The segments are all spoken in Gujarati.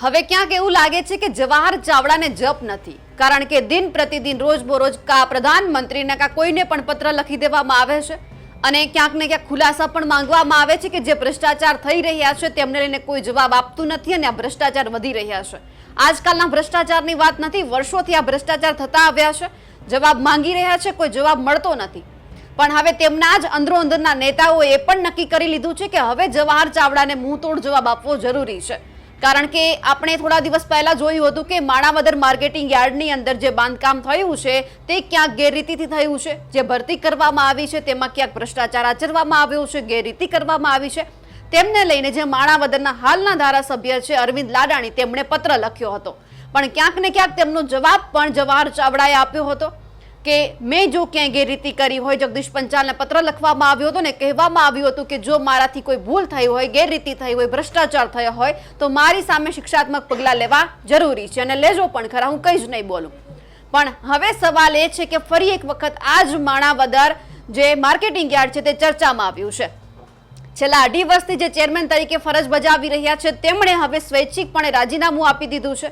હવે ક્યાંક એવું લાગે છે કે જવાહર ચાવડાને જપ નથી, કારણ કે દિન પ્રતિદિન રોજ બરોજ કા પ્રધાનમંત્રીને કા કોઈને પણ પત્ર લખી દેવામાં આવે છે અને ક્યાંક ને ક્યાંક ખુલાસા પણ માંગવામાં આવે છે કે જે ભ્રષ્ટાચાર થઈ રહ્યા છે તેમને લઈને કોઈ જવાબ આપતું નથી અને આ ભ્રષ્ટાચાર વધી રહ્યા છે. આજકાલના ભ્રષ્ટાચારની વાત નથી, વર્ષોથી આ ભ્રષ્ટાચાર થતા આવ્યા છે, જવાબ માંગી રહ્યા છે, કોઈ જવાબ મળતો નથી. પણ હવે તેમના જ અંદરો અંદરના નેતાઓએ પણ નક્કી કરી લીધું છે કે હવે જવાહર ચાવડાને મુંહતોડ જવાબ આપવો જરૂરી છે. કારણ કે આપણે થોડા દિવસ પહેલા જોયું હતું કે માણાવદર માર્કેટિંગ યાર્ડની અંદર જે બાંધકામ થયું છે, તે ક્યાંક ગેરરીતિથી થયું છે. જે ભરતી કરવામાં આવી છે, તેમાં ક્યાંક ભ્રષ્ટાચાર આચરવામાં આવ્યો છે, ગેરરીતિ કરવામાં આવી છે. તેમને લઈને જે માણાવદરના હાલના ધારાસભ્ય છે, અરવિંદ લાડાણી, તેમણે પત્ર લખ્યો હતો. પણ ક્યાંક ને ક્યાંક તેમનો જવાબ પણ જવાહર ચાવડાએ આપ્યો હતો. કે મેં જો ક્યાંય ગેરરીતિ કરી હોય, જગદીશ પંચાલને પત્ર લખવામાં આવ્યો હતો ને કહેવામાં આવ્યું હતું કે જો મારાથી કોઈ ભૂલ થઈ હોય, ગેરરીતિ થઈ હોય, ભ્રષ્ટાચાર થયો હોય, તો મારી સામે શિક્ષાત્મક પગલાં લેવા જરૂરી છે અને લેજો પણ, ખરા હું કંઈ જ નહીં બોલું. પણ હવે સવાલ એ છે કે ફરી એક વખત આ જ માણાવદર જે માર્કેટિંગ યાર્ડ છે તે ચર્ચામાં આવ્યું છે. છેલ્લા અઢી વર્ષથી જે ચેરમેન તરીકે ફરજ બજાવી રહ્યા છે, તેમણે હવે સ્વૈચ્છિકપણે રાજીનામું આપી દીધું છે.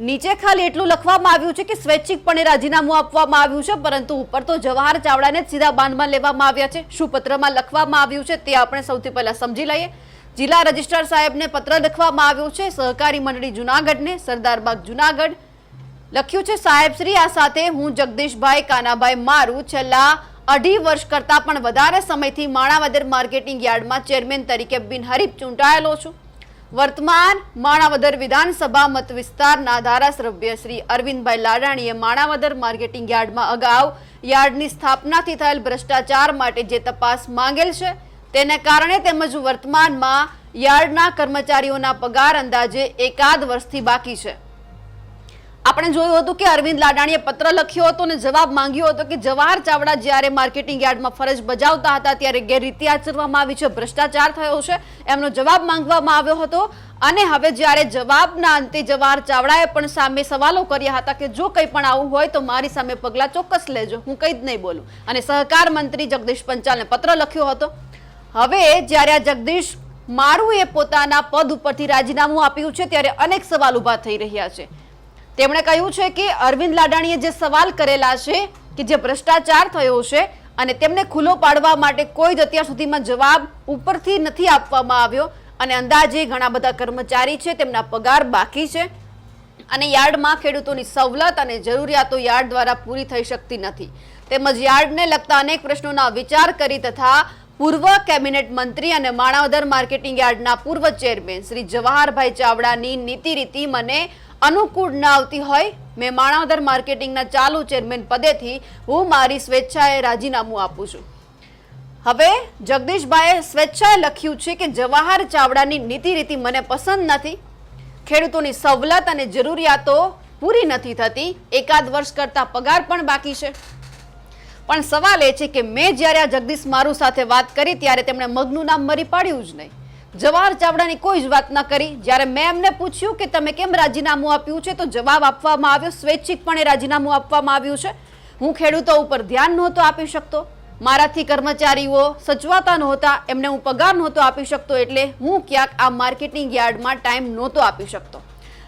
નીચે ખાલી એટલું લખવામાં આવ્યું છે કે સ્વૈચ્છિકપણે રાજીનામું આપવામાં આવ્યું છે, પરંતુ ઉપર તો જવાહર ચાવડાને જ સીધા બાંધમાં લેવામાં આવ્યા છે. શું પત્રમાં લખવામાં આવ્યું છે, તે આપણે સૌથી પહેલા સમજી લઈએ. જિલ્લા રજિસ્ટ્રાર સાહેબને પત્ર લખવામાં આવ્યો છે, સહકારી મંડળી જુનાગઢને સરદારબાગ જુનાગઢ. લખ્યું છે સાહેબશ્રી આ સાથે હું જગદીશભાઈ કાનાભાઈ મારું છેલ્લા અઢી વર્ષ કરતાં પણ વધારે સમયથી માણાવદર માર્કેટિંગ યાર્ડમાં ચેરમેન તરીકે બિનહરીફ ચૂંટાયેલો છું. વર્તમાન માણાવદર વિધાનસભા મત વિસ્તારના ધારાસભ્ય શ્રી અરવિંદભાઈ લાડાણીએ માણાવદર માર્કેટિંગ યાર્ડમાં અગાઉ યાર્ડની સ્થાપનાથી થયેલ ભ્રષ્ટાચાર માટે જે તપાસ માંગેલ છે, તેને કારણે તેમજ વર્તમાનમાં યાર્ડના કર્મચારીઓના પગાર અંદાજે એકાદ વર્ષથી બાકી છે. આપણે જોયું હતું કે અરવિંદ લાડાણીએ પત્ર લખ્યો હતો અને જવાબ માંગ્યો હતો કે જવાહર ચાવડા જ્યારે માર્કેટિંગ યાર્ડમાં ફરજ બજાવતા હતા ત્યારે ગેરરીતિ આચરવામાં આવી છે, ભ્રષ્ટાચાર થયો છે, એમનો જવાબ માંગવામાં આવ્યો હતો. અને હવે જ્યારે જવાબના અંતે જવાહર ચાવડાએ પણ સામે સવાલો કર્યા હતા કે જો કંઈ પણ આવું હોય તો મારી સામે પગલાં ચોક્કસ લેજો, હું કંઈ જ નહીં બોલું. અને સહકાર મંત્રી જગદીશ પંચાલને પત્ર લખ્યો હતો. હવે જ્યારે આ જગદીશ મારું એ પોતાના પદ ઉપરથી રાજીનામું આપ્યું છે, ત્યારે અનેક સવાલ ઊભા થઈ રહ્યા છે. તેમણે કહ્યું છે કે અરવિંદ લાડાણીએ જે સવાલ કરેલા છે કે જે ભ્રષ્ટાચાર થયો છે અને તેમને ખુલ્લો પાડવા માટે કોઈ જ અત્યાર સુધીમાં જવાબ ઉપરથી નથી આપવામાં આવ્યો અને અંદાજે ઘણા બધા કર્મચારી છે, તેમના પગાર બાકી છે અને યાર્ડમાં ખેડૂતોની સવલત અને જરૂરિયાતો યાર્ડ દ્વારા પૂરી થઈ શકતી નથી. તેમજ યાર્ડને લગતા અનેક પ્રશ્નોના વિચાર કરી તથા પૂર્વ કેબિનેટ મંત્રી અને માણાવદર માર્કેટિંગ યાર્ડના પૂર્વ ચેરમેન શ્રી જવાહરભાઈ ચાવડાની નીતિ રીતિ મને અનુકૂળ ન આવતી હોય, મેં માણાવદર માર્કેટિંગના ચાલુ ચેરમેન પદેથી હું મારી સ્વેચ્છાએ રાજીનામું આપું છું. હવે જગદીશભાઈએ સ્વેચ્છાએ લખ્યું છે કે જવાહર ચાવડાની નીતિ રીતિ મને પસંદ નથી. ખેડૂતોની સવલત અને જરૂરિયાતો પૂરી નથી થતી. એકાદ વર્ષ કરતા પગાર પણ બાકી છે. પણ સવાલ એ છે કે મેં જ્યારે આ જગદીશ મારું સાથે વાત કરી ત્યારે તેમણે મગનું નામ મરી પાડ્યું જ નહીં. જવાહર ચાવડાની કોઈ જ વાત ન કરી. જ્યારે મેં એમને પૂછ્યું કે તમે કેમ રાજીનામું આપ્યું છે, તો જવાબ આપવામાં આવ્યો, સ્વૈચ્છિકપણે રાજીનામું આપવામાં આવ્યું છે. હું ખેડૂતો ઉપર ધ્યાન નહોતો આપી શકતો. મારાથી કર્મચારીઓ સચવાતા નહોતા, એમને હું પગાર નહોતો આપી શકતો, એટલે હું ક્યાંક આ માર્કેટિંગ યાર્ડમાં ટાઈમ નહોતો આપી શકતો.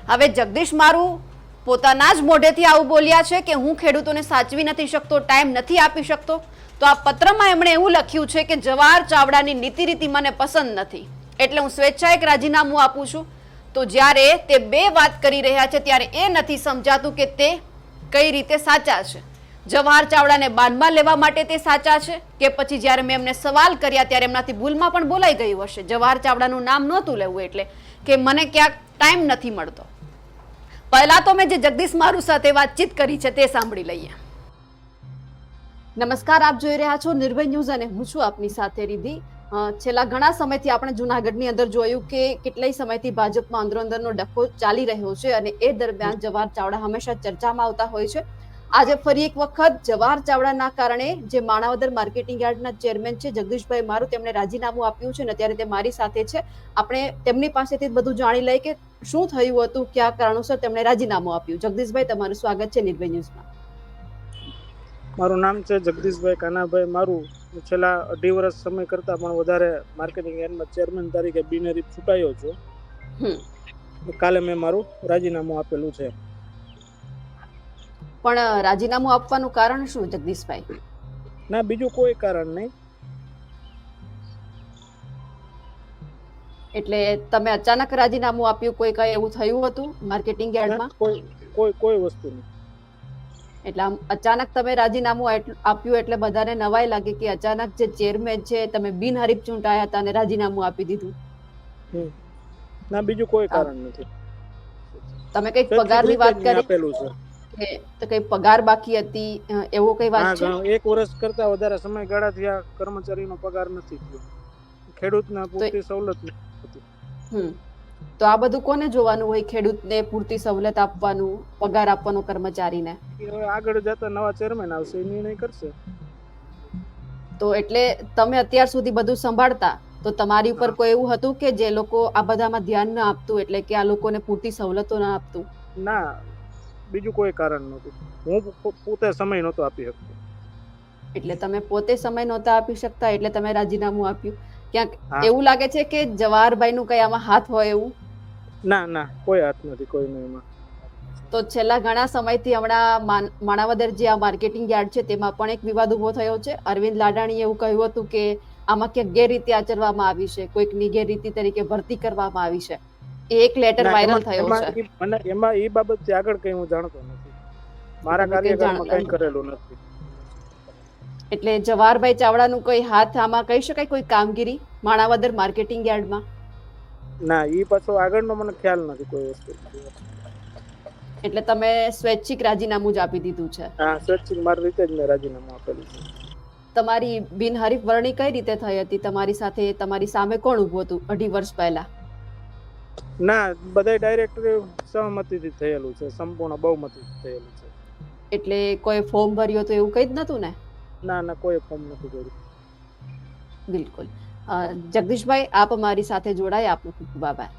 હવે જગદીશ મારું પોતાના જ મોઢેથી આવું બોલ્યા છે કે હું ખેડૂતોને સાચવી નથી શકતો, ટાઈમ નથી આપી શકતો. તો આ પત્રમાં એમણે એવું લખ્યું છે કે જવાહર ચાવડાની નીતિ રીતિ મને પસંદ નથી. એટલે હું સ્વેચ્છાએ એક રાજીનામું આપું છું. તો જ્યારે તે બે વાત કરી રહ્યા છે, ત્યારે એ નથી સમજાતું કે તે કઈ રીતે સાચા છે. જવાહર ચાવડાને બાનમાં લેવા માટે તે સાચા છે કે પછી જ્યારે મેં એમને સવાલ કર્યા ત્યારે એમનાથી ભૂલમાં પણ બોલાઈ ગયું હશે? જવાહર ચાવડાનું નામ નહોતું લેવું એટલે કે મને ક્યાંક ટાઈમ નથી મળતો. પહેલા તો મેં જે જગદીશ મારુ સાથે વાતચીત કરી છે તે સાંભળી લઈએ. નમસ્કાર, આપ જોઈ રહ્યા છો નિર્ભય ન્યૂઝ અને હું છું આપની સાથે રીધિ છેલ્લા ઘણા સમયથી આપણે જુનાગઢની અંદર જોયું કે કેટલાય સમયથી ભાજપમાં અંદરો અંદરનો ડખો ચાલી રહ્યો છે અને એ દરમિયાન જવાહર ચાવડા હંમેશા ચર્ચામાં આવતા હોય છે. આજે ફરી એક વખત જવાહર ચાવડાના કારણે જે માણાવદર માર્કેટિંગ યાર્ડના ચેરમેન છે જગદીશભાઈ મારું તેમણે રાજીનામું આપ્યું છે અને અત્યારે તે મારી સાથે છે. આપણે તેમની પાસેથી બધું જાણી લઈએ કે શું થયું હતું કયા કારણોસર તેમણે રાજીનામું આપ્યું. જગદીશભાઈ તમારું સ્વાગત છે નિર્ભય ન્યૂઝમાં. મારું નામ છે જગદીશભાઈ કાનાભાઈ મારું. છેલ્લા અઢી વર્ષ સમય કરતા પણ વધારે માર્કેટિંગ એન્ડમાં ચેરમેન તરીકે બિનહરીફ ચૂંટાયો છું. કાલે મેં મારું રાજીનામું આપેલું છે. પણ રાજીનામું આપવાનું કારણ શું જગદીશભાઈ? ના બીજું કોઈ કારણ નહીં. એટલે તમે અચાનક રાજીનામું આપ્યું કોઈ કઈ એવું થયું હતું માર્કેટિંગ યાર્ડમાં? કોઈ કોઈ કોઈ વસ્તુ નહીં. એટલે આમ અચાનક તમે રાજીનામું આપ્યું એટલે બધાને નવાઈ લાગે કે અચાનક જે ચેરમેન છે તમે બિનહરીફ ચૂંટાયા હતા અને રાજીનામું આપી દીધું. ના બીજું કોઈ કારણ નથી. તમે સ્વૈચ્છિક પગારની વાત કરી આપેલું છે. તો કઈ પગાર બાકી હતી એવો કઈ વાત છે? એક વર્ષ કરતા વધારે સમયગાળાથી આ કર્મચારીનો પગાર નથી થયો. ખેડૂતના પૂરતી સવલત નથી. હમ. તો આ બધું કોને જોવાનું હોય ખેડૂતને પૂરતી સવલત આપવાનું પગાર આપવાનો કર્મચારીને? આગળ જતા નવા ચેરમેન આવશે એ નિર્ણય કરશે. તો એટલે તમે અત્યાર સુધી બધું સંભાળતા તો તમારી ઉપર કોઈ એવું હતું કે જે લોકો આ બધામાં ધ્યાન ન આપતું એટલે કે આ લોકોને પૂરતી સવલતો ન આપતું? ના બીજું કોઈ કારણ નહોતું. હું પોતે સમય નહોતો આપી શકતો. એટલે તમે પોતે સમય નહોતા આપી શકતા એટલે તમે રાજીનામું આપ્યું? ક્યાંક એવું લાગે છે કે જવાહરભાઈ નું કઈ આમાં હાથ હોય એવું? ના ના કોઈ હાથ નથી કોઈનો એમાં. તો છેલ્લા ઘણા સમયથી હમણાં માણાવદર જે આ માર્કેટિંગ યાર્ડ છે તેમાં પણ એક વિવાદ ઊભો થયો છે. અરવિંદ લાડાણીએ એવું કહ્યું હતું કે આમાં ક્યાંક ગેરરીતિ આચરવામાં આવી છે કોઈકની ગેરરીતિ તરીકે ભરતી કરવામાં આવી છે. એ એક લેટર વાયરલ થયો છે. મને એમાં એ બાબત આગળ કઈ હું જાણતો નથી. મારા જાણ- કઈ કરેલું નથી. એટલે જવાહરભાઈ ચાવડાનું કોઈ હાથ આમાં કહી શકાય? કોઈ કામગીરી? માણાવદર માર્કેટિંગ યાર્ડમાં? ના એ પાછો આગળનો મને ખ્યાલ નથી કોઈ વસ્તુ. એટલે તમે સ્વૈચ્છિક રાજીનામું જ આપી દીધું છે? હા સ્વૈચ્છિક મારી રીતે જ મેં રાજીનામું આપેલું છે. તમારી બિનહરીફ વરણી કઈ રીતે થઈ હતી? તમારી સાથે તમારી સામે કોણ ઊભું હતું અઢી વર્ષ પહેલા? ના બધાય ડાયરેક્ટર સહમતિથી થયેલું છે સંપૂર્ણ બહુમતીથી થયેલું છે. એટલે કોઈ ફોર્મ ભર્યો તો એવું કઈ જ નતું ને? ના કોઈ ફોર્મ નથી ભર્યું બિલકુલ. જગદીશભાઈ, આપ અમારી સાથે જોડાય. આપનો ખૂબ ખૂબ આભાર.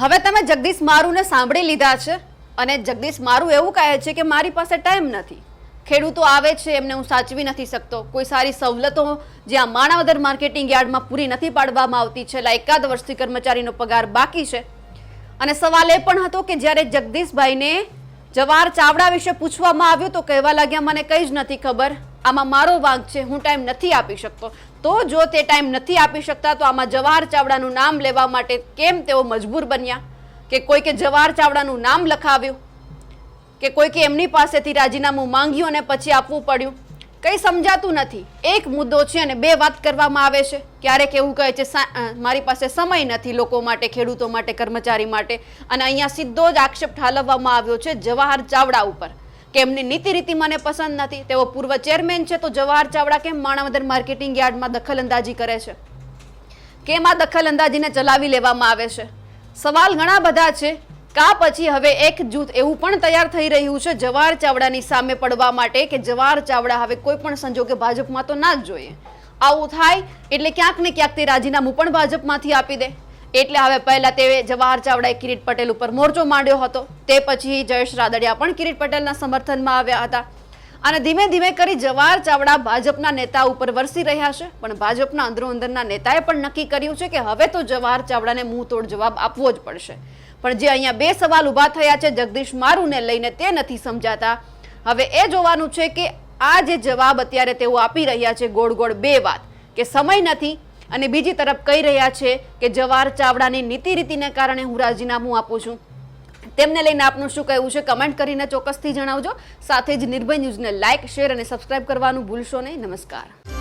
હવે તમે જગદીશ મારુને સાંભળી લીધા છે અને જગદીશ મારું એવું કહે છે કે મારી પાસે ટાઈમ નથી. ખેડૂતો આવે છે, એમને હું સાચવી નથી શકતો. કોઈ સારી સવલતો જે આ માણાવદર માર્કેટિંગ યાર્ડમાં પૂરી નથી પાડવામાં આવતી છેલ્લા એકાદ વર્ષથી કર્મચારીનો પગાર બાકી છે. અને સવાલ એ પણ હતો કે જ્યારે જગદીશભાઈને જવાહર ચાવડા વિશે પૂછવામાં આવ્યું તો કહેવા લાગ્યા, મને કંઈ જ નથી ખબર. આમાં મારો વાંક છે, હું ટાઈમ નથી આપી શકતો. તો જો તે ટાઈમ નથી આપી શકતા, તો આમાં જવાહર ચાવડાનું નામ લેવા માટે કેમ તેઓ મજબૂર બન્યા? કે કોઈકે જવાહર ચાવડાનું નામ લખાવ્યું? કે કોઈકે એમની પાસેથી રાજીનામું માંગ્યું અને પછી આપવું પડ્યું? કંઈ સમજાતું નથી. એક મુદ્દો છે અને બે વાત કરવામાં આવે છે. ક્યારેક એવું કહે છે મારી પાસે સમય નથી લોકો માટે, ખેડૂતો માટે, કર્મચારી માટે. અને અહીંયા સીધો જ આક્ષેપ ઠાલવવામાં આવ્યો છે જવાહર ચાવડા ઉપર, કે એમની નીતિ રીતિ મને પસંદ નથી. તેઓ પૂર્વ ચેરમેન છે તો જવાહર ચાવડા કેમ માણાવદર માર્કેટિંગ યાર્ડમાં દખલઅંદાજી કરે છે? કેમ આ દખલઅંદાજીને ચલાવી લેવામાં આવે છે? સવાલ ઘણા બધા છે. કા પછી હવે એક જૂથ એવું પણ તૈયાર થઈ રહ્યું છે, જવાહર ચાવડાની સામે પડવા માટે કે જવાહર ચાવડા હવે કોઈ પણ સંજોગે ભાજપમાં તો ના જ જોઈએ. આવું થાય એટલે ક્યાંક ને ક્યાંક તે રાજીનામું પણ ભાજપમાંથી આપી દે. એટલે હવે પહેલા તે જવાહર ચાવડાએ કિરીટ પટેલ ઉપર મોરચો માંડ્યો હતો. તે પછી જયેશ રાદડિયા પણ કિરીટ પટેલના સમર્થનમાં આવ્યા હતા. અને ધીમે ધીમે કરી જવાહર ચાવડા ભાજપના નેતા ઉપર વરસી રહ્યા છે. પણ ભાજપના અંદરો અંદરના નેતાએ પણ નક્કી કર્યું છે કે હવે તો જવાહર ચાવડાને મુંહ તોડ જવાબ આપવો જ પડશે. પણ જે અહીંયા બે સવાલ ઊભા થયા છે જગદીશ મારુને લઈને તે નથી સમજાતા. હવે એ જોવાનું છે કે આ જે જવાબ અત્યારે તેઓ આપી રહ્યા છે, ગોળ ગોળ બે વાત, કે સમય નથી અને બીજી તરફ કહી રહ્યા છે કે જવાહર ચાવડાની નીતિ રીતિને કારણે હું રાજીનામું આપું છું. તેમને લઈને આપનું શું કહેવું છે કમેન્ટ કરીને ચોક્કસથી જણાવજો. સાથે જ નિર્ભય ન્યૂઝને લાઇક, શેર અને સબસ્ક્રાઇબ કરવાનું ભૂલશો નહીં. નમસ્કાર.